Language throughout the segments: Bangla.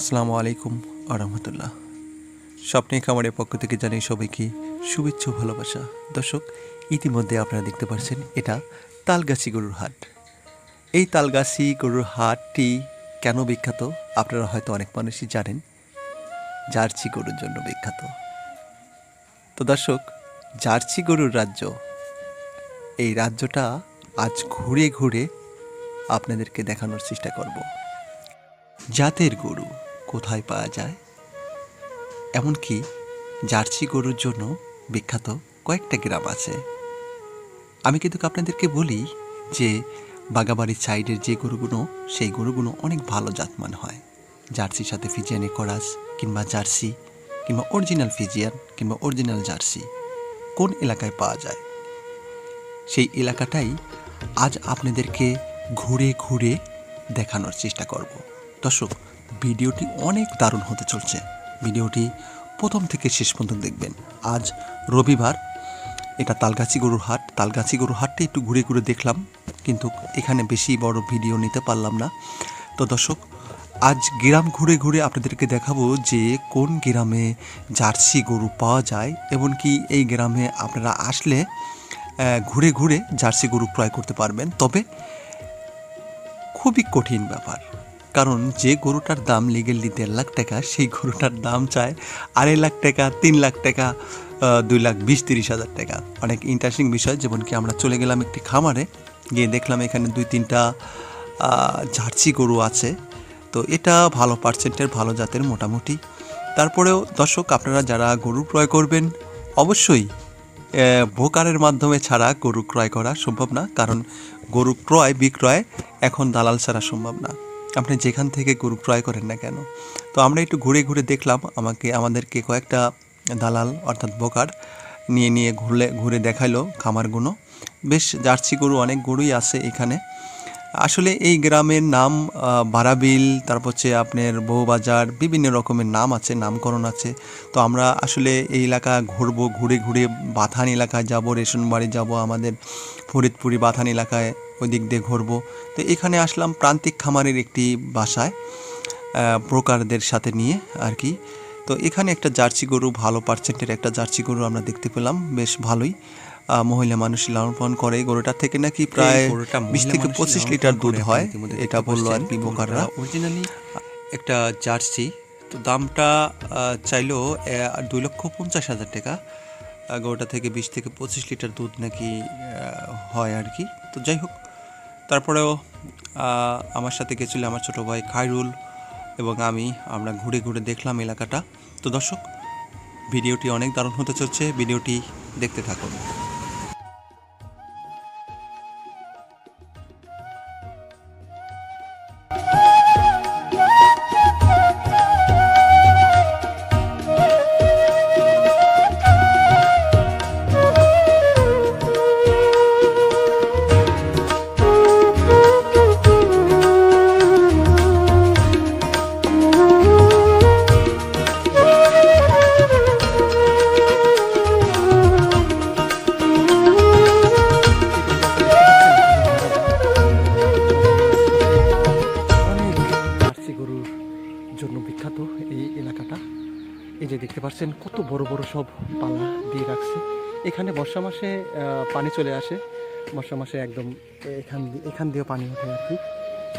আসসালামু আলাইকুম আরহামতুল্লাহ। স্বপ্নে খামারের পক্ষ থেকে জানাই সবাইকে শুভেচ্ছা ভালোবাসা। দর্শক, ইতিমধ্যে আপনারা দেখতে পাচ্ছেন এটা তালগাছি গরুর হাট। এই তালগাছি গরুর হাটটি কেন বিখ্যাত? আপনারা হয়তো অনেক মানুষই জানেন। জার্সি গরুর জন্য বিখ্যাত। তো দর্শক, জার্সি গরুর রাজ্য। এই রাজ্যটা আজ ঘুরে ঘুরে আপনাদেরকে দেখানোর চেষ্টা করব। জাতের গরু। কোথায় পাওয়া যায়? এমনকি জার্সি গরুর জন্য বিখ্যাত কয়েকটা গ্রাম আছে। আমি কিন্তু আপনাদেরকে বলি যে বাগাবাড়ির সাইডের যে গরুগুলো, সেই গরুগুলো অনেক ভালো জাতমান হয়। জার্সির সাথে ফিজিয়ানে করাস কিংবা জার্সি কিংবা অরিজিনাল ফিজিয়ান কিংবা অরিজিনাল জার্সি কোন এলাকায় পাওয়া যায়? সেই এলাকাটাই আজ আপনাদেরকে ঘুরে ঘুরে দেখানোর চেষ্টা করব। দর্শক ভিডিওটি অনেক দারুণ হতে চলছে। ভিডিওটি প্রথম থেকে শেষ পর্যন্ত দেখবেন। আজ রবিবার, এটা তালগাছি গরুর হাট। তালগাছি গরুর হাটটা একটু ঘুরে ঘুরে দেখলাম, কিন্তু এখানে বেশি বড় ভিডিও নিতে পারলাম না। তো দর্শক, আজ গ্রাম ঘুরে ঘুরে আপনাদেরকে দেখাবো যে কোন গ্রামে জার্সি গরু পাওয়া যায়, এমনকি এই গ্রামে আপনারা আসলে ঘুরে ঘুরে জার্সি গরু ক্রয় করতে পারবেন। তবে খুবই কঠিন ব্যাপার। কারণ যে গরুটার দাম লিগেলি দেড় লাখ টাকা, সেই গরুটার দাম চায় আড়াই লাখ টাকা, তিন লাখ টাকা দুই লাখ বিশ, তিরিশ হাজার টাকা। অনেক ইন্টারেস্টিং বিষয় যেমন কি আমরা চলে গেলাম একটি খামারে, গিয়ে দেখলাম এখানে দুই তিনটা জার্সি গরু আছে। তো এটা ভালো পার্সেন্টের ভালো জাতের মোটামুটি। তারপরেও দর্শক, আপনারা যারা গরু ক্রয় করবেন, অবশ্যই ভোকারের মাধ্যমে ছাড়া গরু ক্রয় করা সম্ভব না, কারণ গরু ক্রয়, বিক্রয় এখন দালাল ছাড়া সম্ভব না। আপনি যেখান থেকে গরু ক্রয় করেন না কেন? তো আমরা একটু ঘুরে ঘুরে দেখলাম আমাকে, আমাদেরকে কয়েকটা দালাল অর্থাৎ বোকার নিয়ে নিয়ে ঘুরলে, ঘুরে দেখাইলো খামারগুলো বেশ, জার্সি গরু অনেক গরুই আছে এখানে। আসলে এই গ্রামের নাম বারাবিল, তারপর হচ্ছে আপনার বউবাজার, বিভিন্ন রকমের নাম আছে, নামকরণ আছে। তো আমরা আসলে এই এলাকা ঘুরবো, ঘুরে ঘুরে বাথান এলাকায় যাব রেশন বাড়ি যাব আমাদের, ফরিদপুরি বাথান এলাকায়। ওই দিক দিয়ে ঘুরবো। তো এখানে আসলাম প্রান্তিক খামারের একটি বাসায় ব্রোকারদের সাথে নিয়ে আর কি। তো এখানে একটা জার্সি গরু ভালো পার্সেন্টের একটা জার্সি গরু আমরা দেখতে পেলাম বেশ ভালোই। মহিলা মানুষ লালন পালন করে গরুটা থেকে নাকি প্রায় বিশ থেকে পঁচিশ লিটার দুধ হয় এটা বলল আর কি বোকাররা অরিজিনালি একটা জার্সি তো দামটা চাইলো দুই লক্ষ পঞ্চাশ হাজার টাকা। গরুটা থেকে বিশ থেকে পঁচিশ লিটার দুধ নাকি হয় আর কি। তো যাই হোক তারপরেও আমার সাথে গেছিল আমার ছোটো ভাই খাইরুল এবং আমি, আমরা ঘুরে ঘুরে দেখলাম এলাকাটা। তো দর্শক, ভিডিওটি অনেক দারুণ হতে চলছে, ভিডিওটি দেখতে থাকুন। বড় সব পালা দিয়ে রাখছে। এখানে বর্ষা মাসে পানি চলে আসে। বর্ষা মাসে একদম এখান এখান দিয়েও পানি ওঠে আর কি।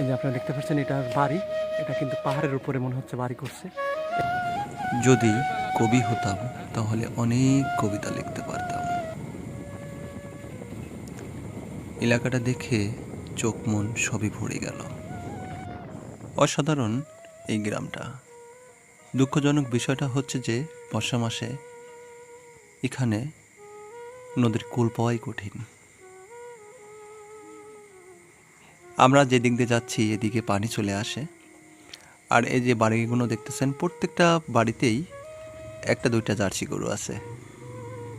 যে আপনারা দেখতে পাচ্ছেন, এটার বাড়ি। এটা কিন্তু পাহাড়ের উপরে মনে হচ্ছে বাড়ি করছে। যদি কবি হতাম, তাহলে অনেক কবিতা লিখতে পারতাম। এলাকাটা দেখে চোখ মন সবই ভরে গেল। অসাধারণ এই গ্রামটা। দুঃখজনক বিষয়টা হচ্ছে যে, বর্ষা মাসে এখানে নদীর কুল পাওয়াই কঠিন। আমরা যেদিক দিয়ে যাচ্ছি, এদিকে পানি চলে আসে। আর এই যে বাড়িগুলো দেখতেছেন, প্রত্যেকটা বাড়িতেই একটা দুইটা জার্সি গরু আছে।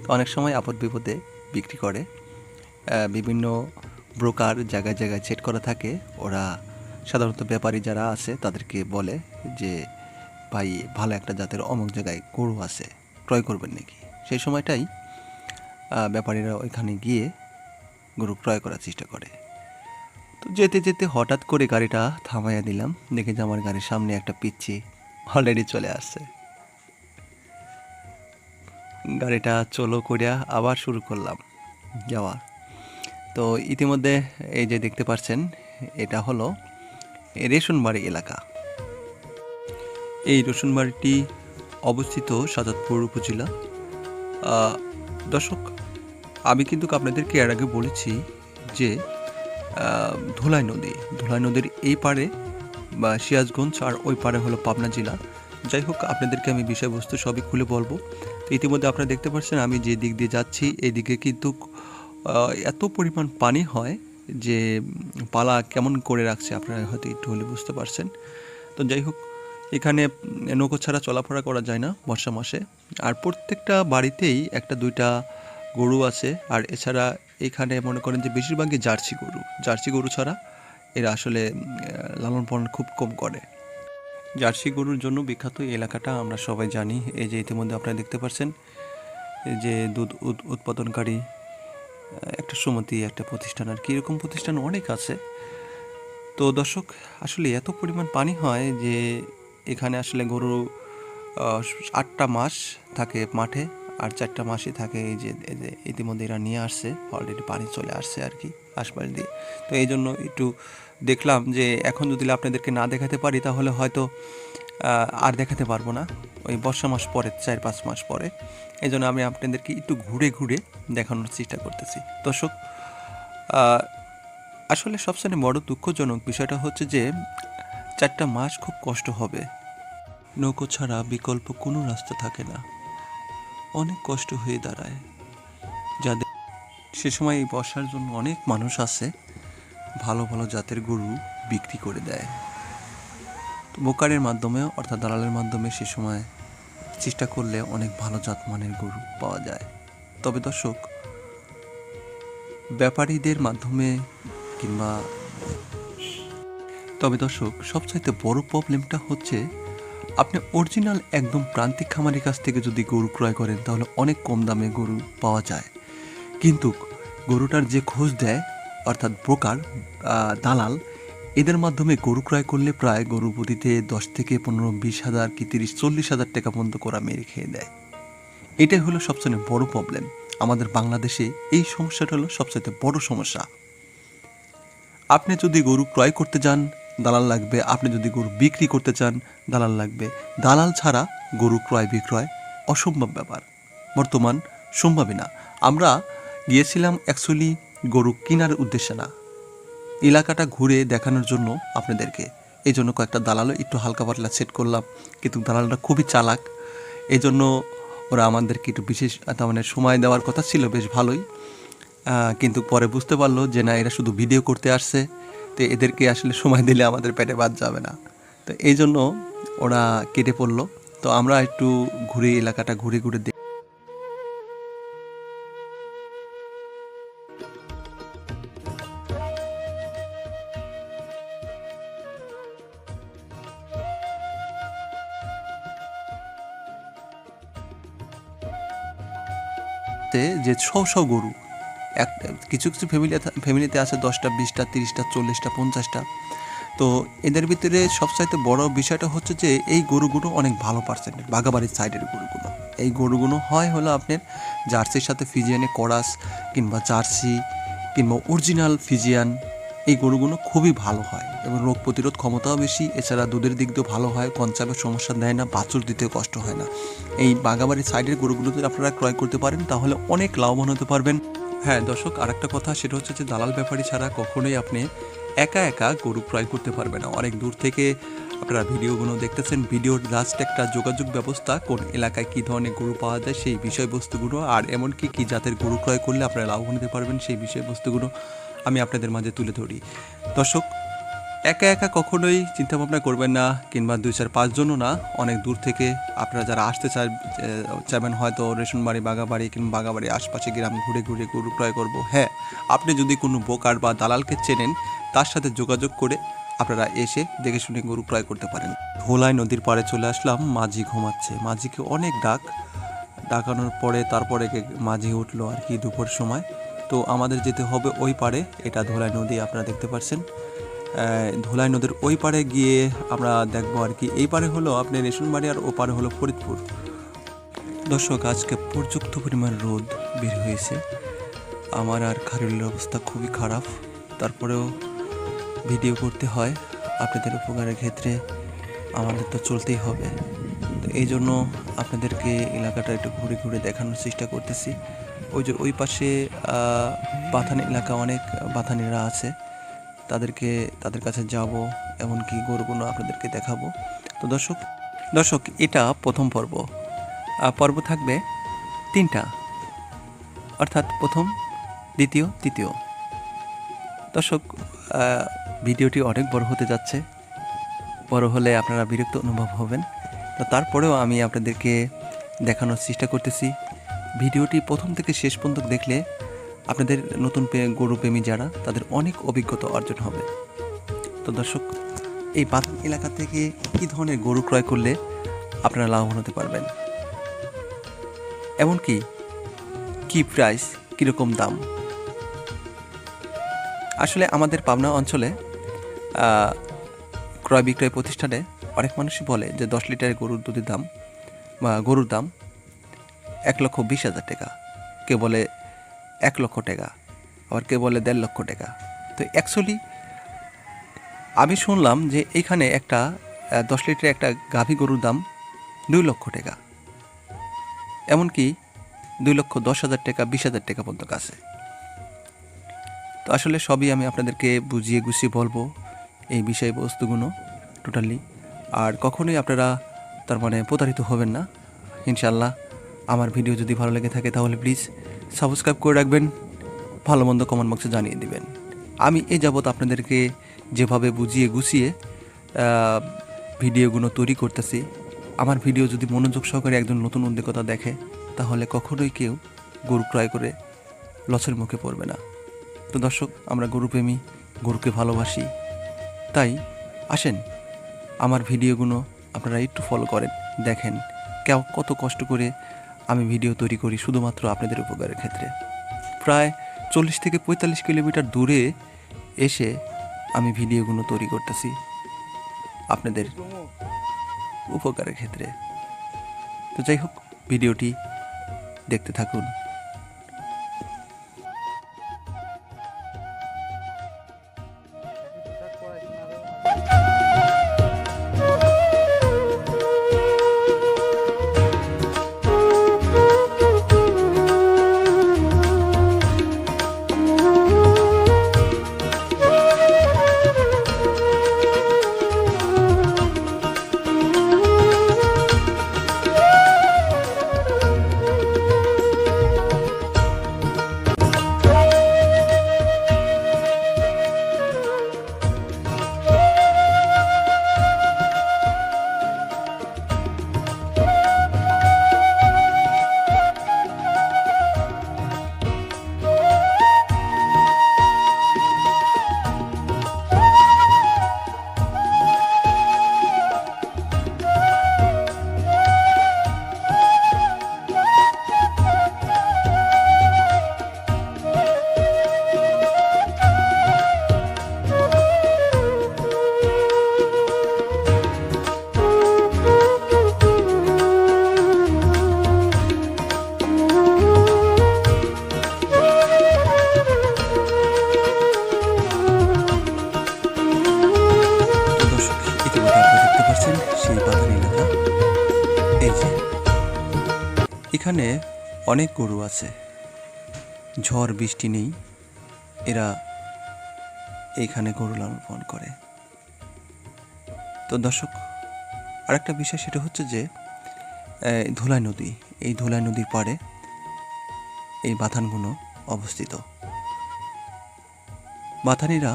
অনেক সময় আপদ বিপদে বিক্রি করে। বিভিন্ন ব্রোকার জায়গায় জায়গায় সেট করা থাকে। ওরা সাধারণত ব্যাপারী যারা আছে, তাদেরকে বলে যে, ভাই, ভালো একটা জাতের অমুক জায়গায় গরু আছে। ক্রয় করবেন নাকি? সেই সময়টাই ব্যাপারীরা ওইখানে গিয়ে গরু ক্রয় করার চেষ্টা করে। তো যেতে যেতে হঠাৎ করে গাড়িটা থামাইয়া দিলাম। দেখে যে আমার গাড়ির সামনে একটা পিচ্ছি অলরেডি চলে আসছে। গাড়িটা চলো করিয়া আবার শুরু করলাম যাওয়া। তো ইতিমধ্যে এই যে দেখতে পাচ্ছেন এটা হলো রেশনবাড়ি এলাকা। এই রসুনবাড়িটি অবস্থিত সাজাদপুর উপজেলা। দর্শক, আমি কিন্তু আপনাদেরকে এর আগে বলেছি যে ধুলাই নদী, ধুলাই নদীর এই পারে বা সিরাজগঞ্জ আর ওই পারে হলো পাবনা জেলা। যাই হোক, আপনাদেরকে আমি বিষয়বস্তু সবই খুলে বলব। ইতিমধ্যে আপনারা দেখতে পাচ্ছেন, আমি যে দিক দিয়ে যাচ্ছি এই দিকে কিন্তু এত পরিমাণ পানি হয় যে পালা কেমন করে রাখছে আপনারা হয়তো একটু হলে বুঝতে পারছেন। তো যাই হোক এখানে নৌকো ছাড়া চলাফেরা করা যায় না বর্ষা মাসে। আর প্রত্যেকটা বাড়িতেই একটা দুইটা গরু আছে। আর এছাড়া এখানে মনে করেন যে বেশিরভাগই জার্সি গরু। জার্সি গরু ছাড়া এরা আসলে লালন পালন খুব কম করে। জার্সি গরুর জন্য বিখ্যাত এলাকাটা আমরা সবাই জানি। এই যে ইতিমধ্যে আপনারা দেখতে পাচ্ছেন যে দুধ উৎ- উৎপাদনকারী একটা সমিতি, একটা প্রতিষ্ঠান আর কি। এরকম প্রতিষ্ঠান অনেক আছে। তো দর্শক, আসলে এত পরিমাণ পানি হয় যে এখানে আসলে গরু আটটা মাস থাকে মাঠে আর চারটা মাসই থাকে এই যে ইতিমধ্যে এরা নিয়ে আসছে অলরেডি পানি চলে আসছে আর কি, আশপাশ দিয়ে। তো এই জন্য একটু দেখলাম যে এখন যদি আপনাদেরকে না দেখাতে পারি তাহলে হয়তো আর দেখাতে পারব না ওই বর্ষা মাস পরে, চার পাঁচ মাস পরে। এই জন্য আমি আপনাদেরকে একটু ঘুরে ঘুরে দেখানোর চেষ্টা করতেছি। দর্শক আসলে সবচেয়ে বড় দুঃখজনক বিষয়টা হচ্ছে যে চারটা মাস খুব কষ্ট হবে। নৌকো ছাড়া বিকল্প কোনো রাস্তা থাকে না। অনেক কষ্ট হয়ে দাঁড়ায়। যাদের সে সময় এই বর্ষার জন্য অনেক মানুষ আছে। ভালো ভালো জাতের গরু বিক্রি করে দেয়। তো বোকারের মাধ্যমে, অর্থাৎ দালালের মাধ্যমে সে সময় চেষ্টা করলে অনেক ভালো জাতমানের গরু পাওয়া যায়। তবে দর্শক, ব্যাপারীদের মাধ্যমে কিংবা তবে দর্শক, সবচাইতে বড় প্রবলেমটা হচ্ছে আপনি অরিজিনাল একদম প্রান্তিক খামারের কাছ থেকে যদি গরু ক্রয় করেন, তাহলে অনেক কম দামে গরু পাওয়া যায়। কিন্তু গরুটার যে খোঁজ দেয়, অর্থাৎ ব্রোকার দালাল, এদের মাধ্যমে গরু ক্রয় করলে প্রায় গরু প্রতিতে দশ থেকে পনেরো, বিশ হাজার কি তিরিশ, চল্লিশ হাজার টাকা পর্যন্ত করা মেরে খেয়ে দেয়। এটাই হলো সবচেয়ে বড় প্রবলেম। আমাদের বাংলাদেশে এই সমস্যাটা হলো সবচেয়ে বড় সমস্যা। আপনি যদি গরু ক্রয় করতে যান দালাল লাগবে। আপনি যদি গরু বিক্রি করতে চান, দালাল লাগবে। দালাল ছাড়া গরু ক্রয় বিক্রয় অসম্ভব ব্যাপার। বর্তমান সম্ভবই না। আমরা গিয়েছিলাম অ্যাকচুয়ালি গরু কেনার উদ্দেশ্যে না। এলাকাটা ঘুরে দেখানোর জন্য আপনাদেরকে। এই জন্য কয়েকটা দালালও একটু হালকা পাতলা সেট করলাম। কিন্তু দালালটা খুবই চালাক। এই জন্য ওরা আমাদেরকে একটু বিশেষ তার মানে সময় দেওয়ার কথা ছিল, বেশ ভালোই। কিন্তু পরে বুঝতে পারল যে না, এরা শুধু ভিডিও করতে আসছে। তো এদেরকে আসলে সময় দিলে আমাদের পেটে বাদ যাবে না। তো এই জন্য ওরা কেটে পড়ল। তো আমরা একটু ঘুরে এলাকাটা ঘুরে ঘুরে দেখ যে সব সব গরু এক, কিছু কিছু ফ্যামিলি ফ্যামিলিতে আছে দশটা, বিশটা, তিরিশটা, চল্লিশটা, পঞ্চাশটা। তো এদের ভিতরে সবচাইতে বড় বিষয়টা হচ্ছে যে, এই গরুগুলো অনেক ভালো পার্সেন্টের বাগাবাড়ির সাইডের গরুগুলো। এই গরুগুলো হয় হলো আপনার জার্সির সাথে ফিজিয়ানে করাস কিংবা জার্সি কিংবা অরিজিনাল ফিজিয়ান, এই গরুগুলো খুবই ভালো হয় এবং রোগ প্রতিরোধ ক্ষমতাও বেশি। এছাড়া দুধের দিক দিয়েও ভালো হয় কনসাপের সমস্যা দেয় না, বাছুর দিতেও কষ্ট হয় না। এই বাগাবাড়ির সাইডের গরুগুলো যদি আপনারা ক্রয় করতে পারেন, তাহলে অনেক লাভবান হতে পারবেন। হ্যাঁ দর্শক আর একটা কথা, সেটা হচ্ছে যে দালাল ব্যাপারী ছাড়া কখনোই আপনি একা একা গরু ক্রয় করতে পারবেন না। অনেক দূর থেকে আপনারা ভিডিওগুলো দেখতেছেন, ভিডিওর লাস্ট একটা যোগাযোগ ব্যবস্থা, কোন এলাকায় কী ধরনের গরু পাওয়া যায়, সেই বিষয়বস্তুগুলো, আর এমনকি কী জাতের গরু ক্রয় করলে আপনারা লাভবান হতে পারবেন, সেই বিষয়বস্তুগুলো আমি আপনাদের মাঝে তুলে ধরি। দর্শক একা একা কখনোই চিন্তা ভাবনা করবেন না, কিংবা দুই চার পাঁচজনও না, অনেক দূর থেকে আপনারা যারা আসতে চাই চাইবেন হয়তো রেশন রেশনবাড়ি বাগাবাড়ি কিংবা বাগাবাড়ি আশপাশে গ্রাম ঘুরে ঘুরে গরু ক্রয় করব। হ্যাঁ আপনি যদি কোনো বোকার বা দালালকে চেনেন, তার সাথে যোগাযোগ করে আপনারা এসে দেখে শুনে গরু ক্রয় করতে পারেন। ধোলাই নদীর পাড়ে চলে আসলাম, মাঝি ঘুমাচ্ছে। মাঝিকে অনেক ডাক। ডাকানোর পরে তারপরে মাঝি উঠল আর কি দুপুর সময়। তো আমাদের যেতে হবে ওই পারে এটা ধোলাই নদী, আপনারা দেখতে পাচ্ছেন ধুলাই নদীর ওই পারে গিয়ে আমরা দেখব আর কি। এই পারে হলো আপনার রেশনবাড়ি আর ও পারে হলো ফরিদপুর। দর্শক, আজকে পর্যাপ্ত পরিমাণ রোদ বের হয়েছে। আমার আর খারুলের অবস্থা খুবই খারাপ। তারপরেও ভিডিও করতে হয়। আপনাদের উপকারের ক্ষেত্রে আমাদের তো চলতেই হবে। তো এই জন্য আপনাদেরকে এলাকাটা একটু ঘুরে ঘুরে দেখানোর চেষ্টা করতেছি। ওই যে ওই পাশে বাথানি এলাকা অনেক বাথানিরা আছে। তাদেরকে, তাদের কাছে যাব, এমনকি গরুগুলো আপনাদেরকে দেখাবো। তো দর্শক দর্শক, এটা প্রথম পর্ব। পর্ব থাকবে তিনটা। অর্থাৎ প্রথম, দ্বিতীয়, তৃতীয়। দর্শক ভিডিওটি অনেক বড় হতে যাচ্ছে। বড় হলে আপনারা বিরক্ত অনুভব হবেন। তো তারপরেও আমি আপনাদেরকে দেখানোর চেষ্টা করতেছি। ভিডিওটি প্রথম থেকে শেষ পর্যন্ত দেখলে আপনাদের নতুন গরু প্রেমী যারা, তাদের অনেক অভিজ্ঞতা অর্জন হবে। তো দর্শক, এই বাথরুম এলাকা থেকে কী ধরনের গরু ক্রয় করলে আপনারা লাভবান হতে পারবেন? এমনকি কি প্রাইস কীরকম দাম? আসলে আমাদের পাবনা অঞ্চলে ক্রয় বিক্রয় প্রতিষ্ঠানে অনেক মানুষই বলে যে দশ লিটারের গরুর দুধের দাম বা গরুর দাম এক লক্ষ বিশ হাজার টাকা। কেউ বলে এক লক্ষ টাকা, আবার কেউ বলে দেড় লক্ষ টাকা। তো অ্যাকচুয়ালি আমি শুনলাম যে এইখানে একটা দশ লিটারের একটা গাভী গরুর দাম দুই লক্ষ টাকা। এমনকি দুই লক্ষ দশ হাজার টাকা, বিশ হাজার টাকা পর্যন্ত আছে। তো আসলে সবই আমি আপনাদেরকে বুঝিয়ে গুছিয়ে বলব এই বিষয়বস্তুগুলো টোটালি আর কখনোই আপনারা তার মানে প্রতারিত হবেন না। ইনশাল্লাহ আমার ভিডিও যদি ভালো লেগে থাকে তাহলে প্লিজ সাবস্ক্রাইব করে রাখবেন, ভালো মন্দ কমেন্ট বক্সে জানিয়ে দিবেন। আমি এই যাবৎ আপনাদেরকে যেভাবে বুঝিয়ে গুছিয়ে ভিডিওগুলো তৈরি করতেছি, আমার ভিডিও যদি মনোযোগ সহকারে একজন নতুন উদ্যোগতা দেখে, তাহলে কখনোই কেউ গরু ক্রয় করে লসের মুখে পড়বে না। তো দর্শক, আমরা গরুপ্রেমী, গরুকে ভালোবাসি, তাই আসেন, আমার ভিডিওগুলো আপনারা একটু ফলো করেন, দেখেন, কেউ কত কষ্ট করে আমি ভিডিও তৈরি করি শুধুমাত্র আপনাদের উপকারের ক্ষেত্রে। প্রায় চল্লিশ থেকে পঁয়তাল্লিশ কিলোমিটার দূরে এসে আমি ভিডিওগুলো তৈরি করতেছি আপনাদের উপকারের ক্ষেত্রে। তো যাই হোক, ভিডিওটি দেখতে থাকুন। অনেক গরু আছে। ঝড়, বৃষ্টি নেই। এরা এইখানে গরু লালন পালন করে। তো দর্শক, আরেকটা বিষয় সেটা হচ্ছে যে ধুলাই নদী। এই ধুলাই নদীর পাড়ে এই বাথানগুলো অবস্থিত। বাথানিরা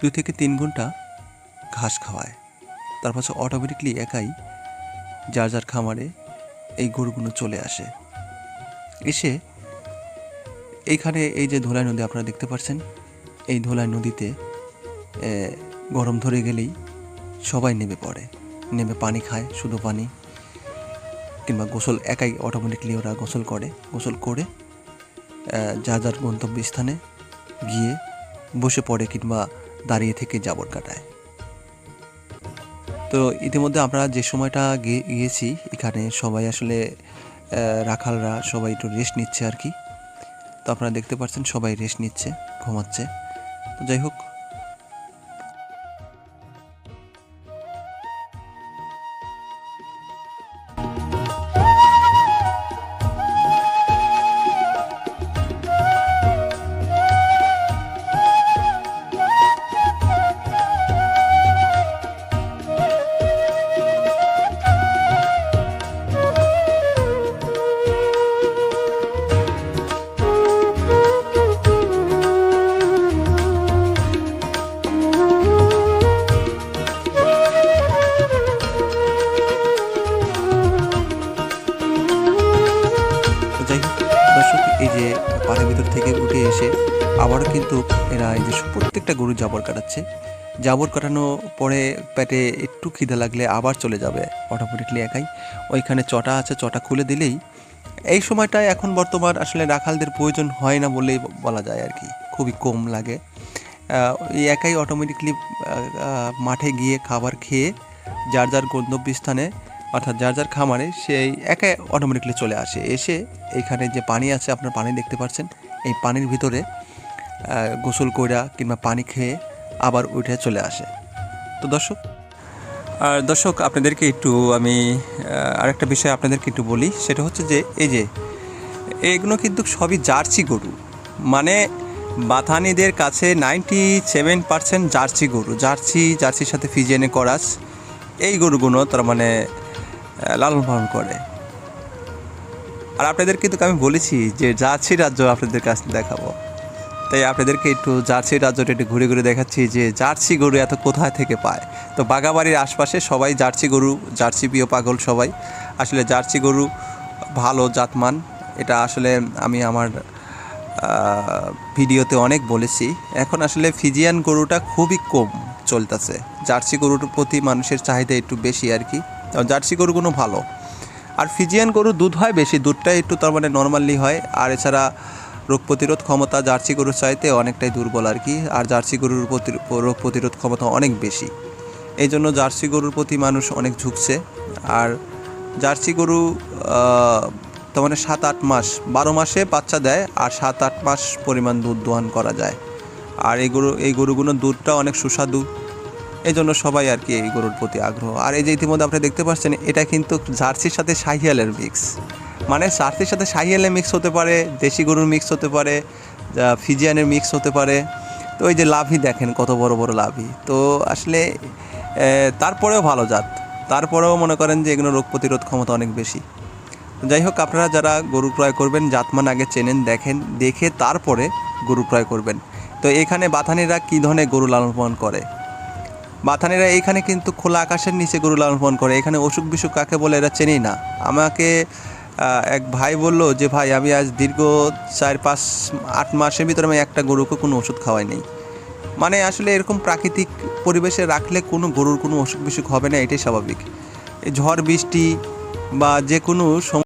দুই থেকে তিন ঘণ্টা ঘাস খাওয়ায়। তারপর অটোমেটিকলি একাই যার যার খামারে এই গরুগুলো চলে আসে। এসে এইখানে এই যে ধোলাই নদী আপনারা দেখতে পাচ্ছেন, এই ধোলাই নদীতে গরম ধরে গেলেই সবাই নেমে পড়ে। নেমে পানি খায়, শুধু পানি, কিংবা গোসল, একাই অটোমেটিকলি ওরা গোসল করে। গোসল করে যার যার গন্তব্যস্থানে গিয়ে বসে পড়ে কিংবা দাঁড়িয়ে থেকে জাবর কাটায়। তো ইতিমধ্যে আমরা যে সময়টা গিয়ে- গিয়েছি, এখানে সবাই আসলে রাখালরা সবাই একটু রেস্ট নিচ্ছে আর কি। তো আপনারা দেখতে পাচ্ছেন সবাই রেস্ট নিচ্ছে, ঘুমাচ্ছে। তো যাই হোক কাটাচ্ছে জাবর কাটানো পরে পেটে একটু খিদে লাগলে আবার চলে যাবে অটোমেটিকলি একাই। ওইখানে চটা আছে, চটা খুলে দিলেই। এই সময়টায় এখন বর্তমান আসলে রাখালদের প্রয়োজন হয় না বলেই বলা যায় আর কি, খুবই কম লাগে। একাই অটোমেটিকলি মাঠে গিয়ে খাবার খেয়ে যার যার গন্তব্যস্থানে, অর্থাৎ যার যার খামারে, সেই একাই অটোমেটিকলি চলে আসে। এসে এইখানে যে পানি আছে, আপনার পানি দেখতে পাচ্ছেন, এই পানির ভিতরে গোসল কইরা কিংবা পানি খেয়ে আবার উঠে চলে আসে। তো দর্শক, আর দর্শক, আপনাদেরকে একটু আমি আরেকটা বিষয় আপনাদেরকে একটু বলি, সেটা হচ্ছে যে, এই যে, এগুলো কিন্তু সবই জার্সি গরু। মানে বাথানিদের কাছে নাইনটি সেভেন পার্সেন্ট জার্সি গরু। জার্সি, জার্সির সাথে ফিজিয়ানে করাস, এই গরুগুলো তার মানে লালন পালন করে। আর আপনাদের কিন্তু আমি বলেছি যে জার্সি রাজ্য আপনাদের কাছে দেখাবো। তাই আপনাদেরকে একটু জার্সি রাজ্যটা একটু ঘুরে ঘুরে দেখাচ্ছি যে জার্সি গরু এত কোথায় থেকে পায়। তো বাগাবাড়ির আশপাশে সবাই জার্সি গরু জার্সি প্রিয় পাগল সবাই। আসলে জার্সি গরু ভালো জাতমান। এটা আসলে আমি আমার ভিডিওতে অনেক বলেছি। এখন আসলে ফিজিয়ান গরুটা খুবই কম চলতেছে। জার্সি গরুর প্রতি মানুষের চাহিদা একটু বেশি আর কি। জার্সি গরুগুলো ভালো। আর ফিজিয়ান গরু দুধ হয় বেশি। দুধটা একটু তার মানে নর্মালি হয়। আর এছাড়া রোগ প্রতিরোধ ক্ষমতা জার্সি গরুর চাইতে অনেকটাই দুর্বল আর কি, আর জার্সি গরুর রোগ প্রতিরোধ ক্ষমতা অনেক বেশি। এই জন্য জার্সি গরুর প্রতি মানুষ অনেক ঝুঁকছে। আর জার্সি গরু তার মানে সাত আট মাস, বারো মাসে বাচ্চা দেয় আর সাত আট মাস পরিমাণ দুধ দোহান করা যায়। আর এই গরু, এই গরুগুলোর দুধটা অনেক সুস্বাদু। এই জন্য সবাই আর কি এই গরুর প্রতি আগ্রহ। আর এই যে ইতিমধ্যে আপনি দেখতে পাচ্ছেন, এটা কিন্তু জার্সির সাথে শাহিয়ালের মিক্স। মানে জার্সির সাথে শাহিয়ালের মিক্স হতে পারে, দেশি গরুর মিক্স হতে পারে ফিজিয়ানের মিক্স হতে পারে। তো ওই যে লাভই দেখেন কত বড় বড় লাভই। তো আসলে তারপরেও ভালো জাত। তারপরেও মনে করেন যে এগুলো রোগ প্রতিরোধ ক্ষমতা অনেক বেশি। যাই হোক, আপনারা যারা গরু ক্রয় করবেন, জাতমান আগে চেনেন, দেখেন, দেখে তারপরে গরু ক্রয় করবেন। তো এখানে বাথানিরা কী ধরনের গরু লালন পালন করে? বাথানিরা এইখানে কিন্তু খোলা আকাশের নিচে গরু লালন পালন করে। এখানে অসুখ বিসুখ কাকে বলে এরা চেনেই না। আমাকে এক ভাই বলল যে, ভাই, আমি আজ দীর্ঘ চার পাঁচ, আট মাসের ভিতরে আমি একটা গরুকে কোনো ওষুধ খাওয়াই নেই। মানে আসলে এরকম প্রাকৃতিক পরিবেশে রাখলে কোনো গরুর কোনো অসুখ বিসুখ হবে না, এটাই স্বাভাবিক। ঝড়, বৃষ্টি বা যে কোনো